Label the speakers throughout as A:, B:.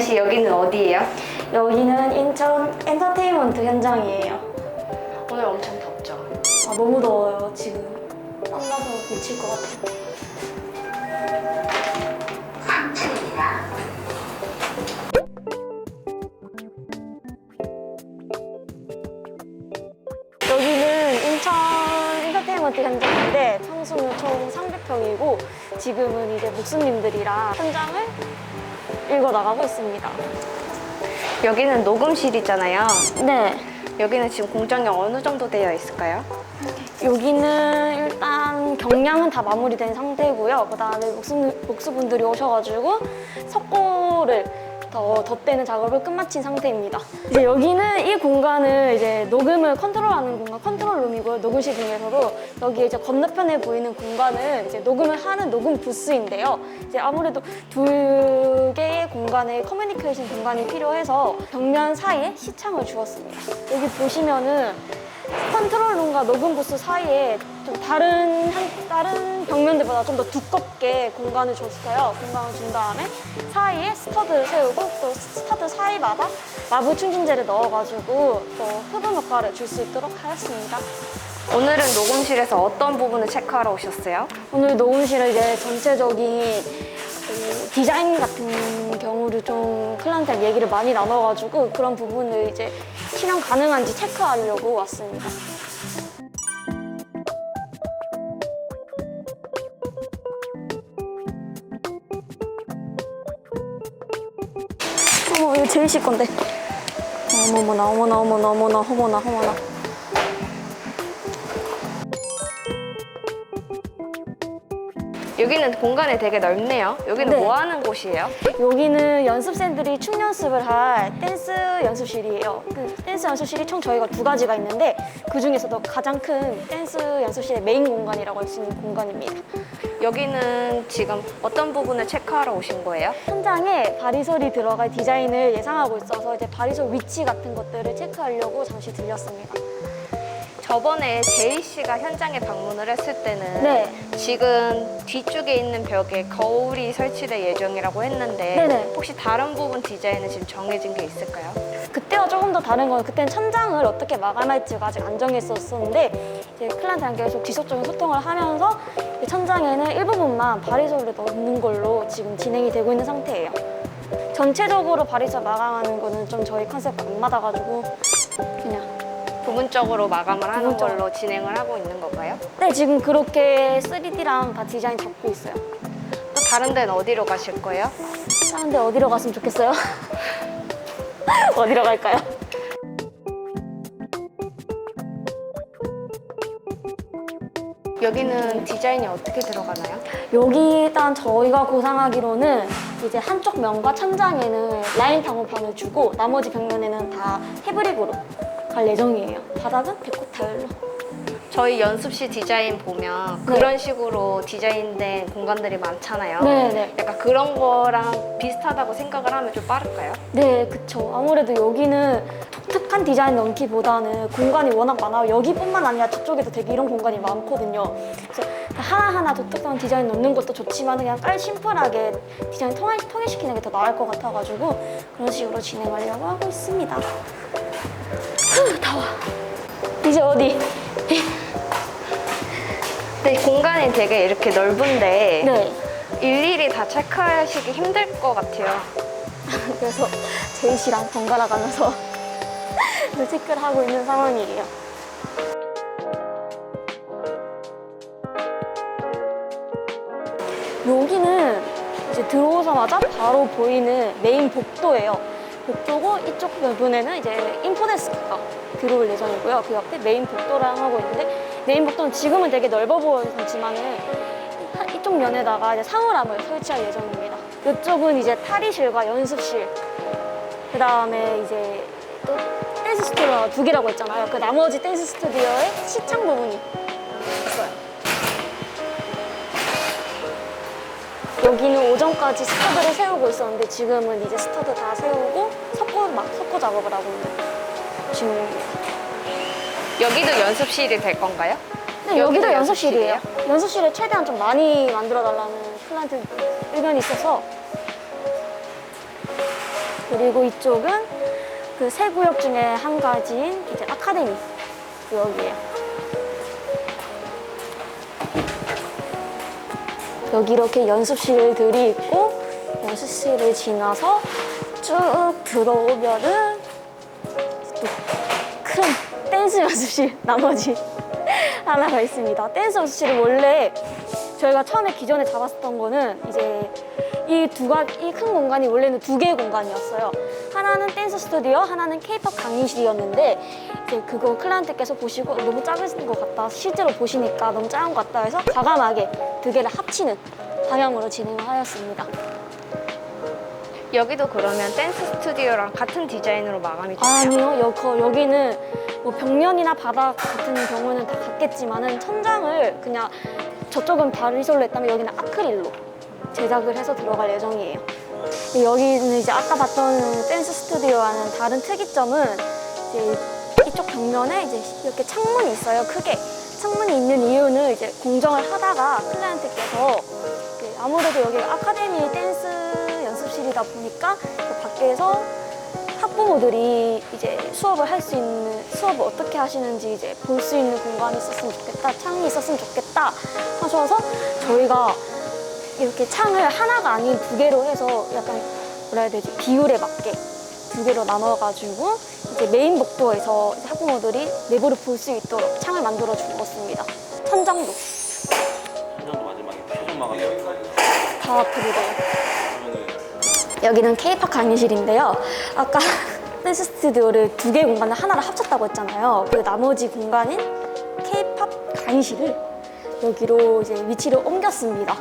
A: 혹시 여기는 어디예요?
B: 여기는 인천 엔터테인먼트 현장이에요.
A: 오늘 엄청 덥죠?
B: 아, 너무 더워요, 지금. 땀나서 미칠 것 같아요. 여기는 인천 엔터테인먼트 현장인데 평수는 총 300평이고 지금은 이제 목수님들이랑 현장을 읽어 나가고 있습니다.
A: 여기는 녹음실이잖아요.
B: 네.
A: 여기는 지금 공정이 어느 정도 되어 있을까요?
B: 여기는 일단 경량은 다 마무리된 상태고요. 그 다음에 목수, 목수분들이 오셔가지고 석고를 더 덧대는 작업을 끝마친 상태입니다. 이제 여기는 이 공간은 이제 녹음을 컨트롤하는 공간, 컨트롤 룸이고요. 녹음실 중에서도 여기 이제 건너편에 보이는 공간은 이제 녹음을 하는 녹음 부스인데요. 이제 아무래도 두 개의 공간에 커뮤니케이션 공간이 필요해서 벽면 사이에 시창을 주었습니다. 여기 보시면은 컨트롤 룸과 녹음 부스 사이에 좀 다른 한, 다른 벽면들보다 좀 더 두껍게 공간을 줬어요. 공간을 준 다음에 사이에 스터드를 세우고 또 스터드 사이마다 마부 충진제를 넣어가지고 또 흡음 효과를 줄 수 있도록 하였습니다.
A: 오늘은 녹음실에서 어떤 부분을 체크하러 오셨어요?
B: 오늘 녹음실은 이제 전체적인 그 디자인 같은 경우를 좀 클라이언트랑 얘기를 많이 나눠가지고 그런 부분을 이제 실현 가능한지 체크하려고 왔습니다. 어머 이거 제일 실 건데. 어머머나 어머나 어머나 어머나 어머나 어머나.
A: 여기는 공간이 되게 넓네요. 여기는
B: 네.
A: 뭐 하는 곳이에요?
B: 여기는 연습생들이 춤 연습을 할 댄스 연습실이에요. 그 댄스 연습실이 총 저희가 두 가지가 있는데 그 중에서도 가장 큰 댄스 연습실의 메인 공간이라고 할 수 있는 공간입니다.
A: 여기는 지금 어떤 부분을 체크하러 오신 거예요?
B: 현장에 바리솔이 들어갈 디자인을 예상하고 있어서 이제 바리솔 위치 같은 것들을 체크하려고 잠시 들렸습니다.
A: 저번에 제이 씨가 현장에 방문을 했을 때는
B: 네.
A: 지금 뒤쪽에 있는 벽에 거울이 설치될 예정이라고 했는데
B: 네네.
A: 혹시 다른 부분 디자인은 지금 정해진 게 있을까요?
B: 그때와 조금 더 다른 건 그때는 천장을 어떻게 마감할지가 아직 안 정했었었는데 이제 클라이언트랑 계속 지속적인 소통을 하면서 이 천장에는 일부분만 바리솔을 넣는 걸로 지금 진행이 되고 있는 상태예요. 전체적으로 바리솔 마감하는 거는 좀 저희 컨셉과 안 맞아가지고 그냥
A: 부분적으로 마감을 하는
B: 부분적으로.
A: 걸로 진행을 하고 있는 건가요?
B: 네 지금 그렇게 3D랑 다 디자인 잡고 있어요.
A: 또 다른 데는 어디로 가실 거예요?
B: 다른데 어디로 갔으면 좋겠어요? 어디로 갈까요?
A: 여기는 디자인이 어떻게 들어가나요?
B: 여기 일단 저희가 구상하기로는 이제 한쪽 면과 천장에는 라인 방호판을 주고 나머지 벽면에는 다 패브릭으로 갈 예정이에요. 바닥은 데코 타일로.
A: 저희 연습실 디자인 보면
B: 네.
A: 그런 식으로 디자인된 공간들이 많잖아요.
B: 네 네.
A: 약간 그런 거랑 비슷하다고 생각을 하면 좀 빠를까요?
B: 네, 그쵸. 아무래도 여기는 독특한 디자인 넣기보다는 공간이 워낙 많아요. 여기뿐만 아니라 저쪽에도 되게 이런 공간이 많거든요. 그래서 하나하나 독특한 디자인 넣는 것도 좋지만 그냥 깔 심플하게 디자인 통일, 통일시키는 게 더 나을 것 같아가지고 그런 식으로 진행하려고 하고 있습니다. 후, 더워. 이제 어디?
A: 근데 공간이 되게 이렇게 넓은데
B: 네.
A: 일일이 다 체크하시기 힘들 것 같아요.
B: 그래서 제이 씨랑 번갈아 가면서 체크를 하고 있는 상황이에요. 여기는 이제 들어오자마자 바로 보이는 메인 복도예요. 복도고 이쪽 부분에는 이제 인포데스크가 들어올 예정이고요. 그 옆에 메인 복도랑 하고 있는데 메인 복도는 지금은 되게 넓어 보이지만은 이쪽 면에다가 이제 상호람을 설치할 예정입니다. 이쪽은 이제 탈의실과 연습실, 그 다음에 이제 또 댄스 스튜디오가 두 개라고 했잖아요. 그 나머지 댄스 스튜디오의 시창 부분이 있어요. 여기는 오전까지 스터드를 세우고 있었는데 지금은 이제 스터드 다 세우고 막 석고 작업을 하고 있는 중입니다.
A: 여기도 연습실이 될 건가요?
B: 네, 여기도
A: 여기도
B: 연습실이에요.
A: 연습실이에요?
B: 연습실을 최대한 좀 많이 만들어 달라는 클라이언트 의견이 있어서 그리고 이쪽은 그 세 구역 중에 한 가지인 이제 아카데미 구역이에요. 여기 이렇게 연습실들이 있고 연습실을 지나서 쭉 들어오면은 또 큰 댄스 연습실 나머지 하나가 있습니다. 댄스 연습실은 원래 저희가 처음에 기존에 잡았었던 거는 이제 이 두가 이큰 공간이 원래는 두 개의 공간이었어요. 하나는 댄스 스튜디오, 하나는 케이팝 강의실이었는데 이제 그거 클라이언트께서 보시고 너무 작은 것 같다. 실제로 보시니까 너무 작은 것 같다 해서 과감하게 두 개를 합치는 방향으로 진행을 하였습니다.
A: 여기도 그러면 댄스 스튜디오랑 같은 디자인으로 마감이 되나요?
B: 아니요, 여, 거, 여기는 뭐 벽면이나 바닥 같은 경우는 다 같겠지만은 천장을 그냥 저쪽은 바리솔로 했다면 여기는 아크릴로 제작을 해서 들어갈 예정이에요. 여기는 이제 아까 봤던 댄스 스튜디오와는 다른 특이점은 이제 이쪽 벽면에 이제 이렇게 창문이 있어요, 크게. 창문이 있는 이유는 이제 공정을 하다가 클라이언트께서 아무래도 여기 아카데미 댄스 연습실이다 보니까 그 밖에서 학부모들이 이제 수업을 할 수 있는 수업을 어떻게 하시는지 이제 볼 수 있는 공간이 있었으면 좋겠다 창이 있었으면 좋겠다 하셔서 저희가 이렇게 창을 하나가 아닌 두 개로 해서 약간 뭐라 해야 되지? 비율에 맞게 두 개로 나눠가지고 이제 메인 복도에서 이제 학부모들이 내부를 볼 수 있도록 창을 만들어 주었습니다. 천장도.
C: 현장도 마지막에 최종 마감이
B: 다
C: 그러면은
B: 여기는 K-팝 강의실인데요. 아까 댄스 스튜디오를 두 개의 공간을 하나로 합쳤다고 했잖아요. 그 나머지 공간인 K-팝 강의실을 여기로 이제 위치를 옮겼습니다.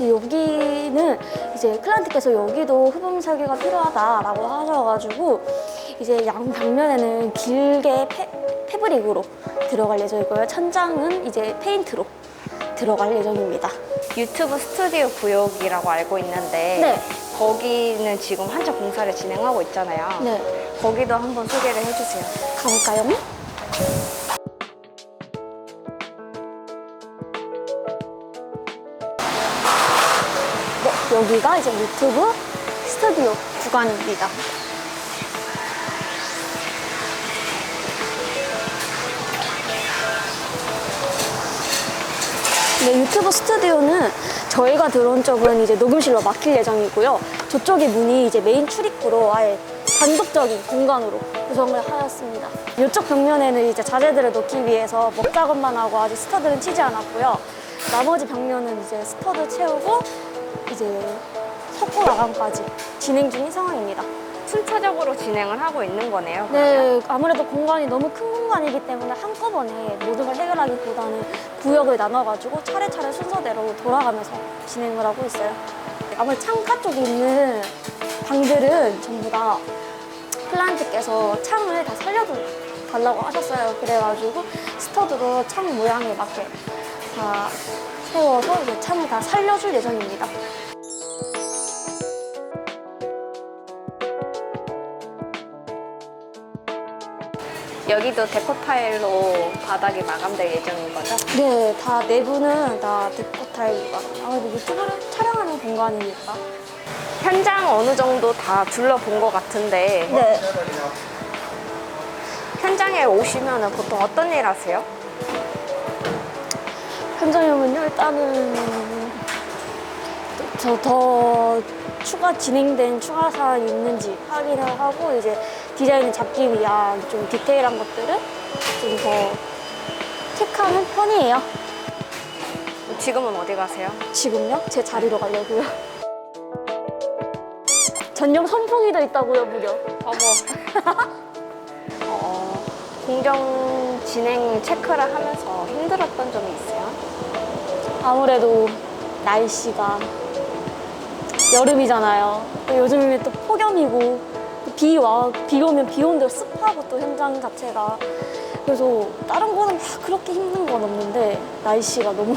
B: 여기는 이제 클라이언트께서 여기도 흡음 설계가 필요하다라고 하셔가지고 이제 양 벽면에는 길게 패, 패브릭으로 들어갈 예정이고요. 천장은 이제 페인트로 들어갈 예정입니다.
A: 유튜브 스튜디오 구역이라고 알고 있는데
B: 네.
A: 거기는 지금 한참 공사를 진행하고 있잖아요.
B: 네.
A: 거기도 한번 소개를 해주세요.
B: 가볼까요? 네, 여기가 이제 유튜브 스튜디오 구간입니다. 네, 유튜브 스튜디오는 저희가 들어온 쪽은 이제 녹음실로 막힐 예정이고요. 저쪽의 문이 이제 메인 출입구로 아예 단독적인 공간으로 구성을 하였습니다. 이쪽 벽면에는 이제 자재들을 놓기 위해서 먹 작업만 하고 아직 스터드는 치지 않았고요. 나머지 벽면은 이제 스터드 채우고 이제 석고 마감까지 진행 중인 상황입니다.
A: 순차적으로 진행을 하고 있는 거네요.
B: 네, 아무래도 공간이 너무 큰 공간이기 때문에 한꺼번에 모든 걸 해결하기보다는 구역을 나눠가지고 차례차례 순서대로 돌아가면서 진행을 하고 있어요. 아무래도 창가 쪽에 있는 방들은 전부 다 클라이언트께서 창을 다 살려달라고 하셨어요. 그래가지고 스터드도 창 모양에 맞게 다 세워서 이제 창을 다 살려줄 예정입니다.
A: 여기도 데코 타일로 바닥이 마감될 예정인 거죠?
B: 네, 다 내부는 다 데코 타일과 아무래도 유튜브를 촬영하는 공간이니까.
A: 현장 어느 정도 다 둘러본 것 같은데
B: 네.
A: 현장에 오시면 보통 어떤 일 하세요?
B: 현장님은요, 일단은 저 더 추가 진행된 추가 사항이 있는지 확인을 하고 이제 디자인을 잡기 위한 좀 디테일한 것들을 좀 더 체크하는 편이에요.
A: 지금은 어디 가세요?
B: 지금요? 제 자리로 가려고요. 전용 선풍기도 있다고요, 무려.
A: 어머. 어, 공정 진행 체크를 하면서 힘들었던 점이 있어요?
B: 아무래도 날씨가 여름이잖아요. 또 요즘에 또 폭염이고 또 비 와, 비 오면 비 오는 대로 습하고 또 현장 자체가. 그래서 다른 거는 막 그렇게 힘든 건 없는데 날씨가 너무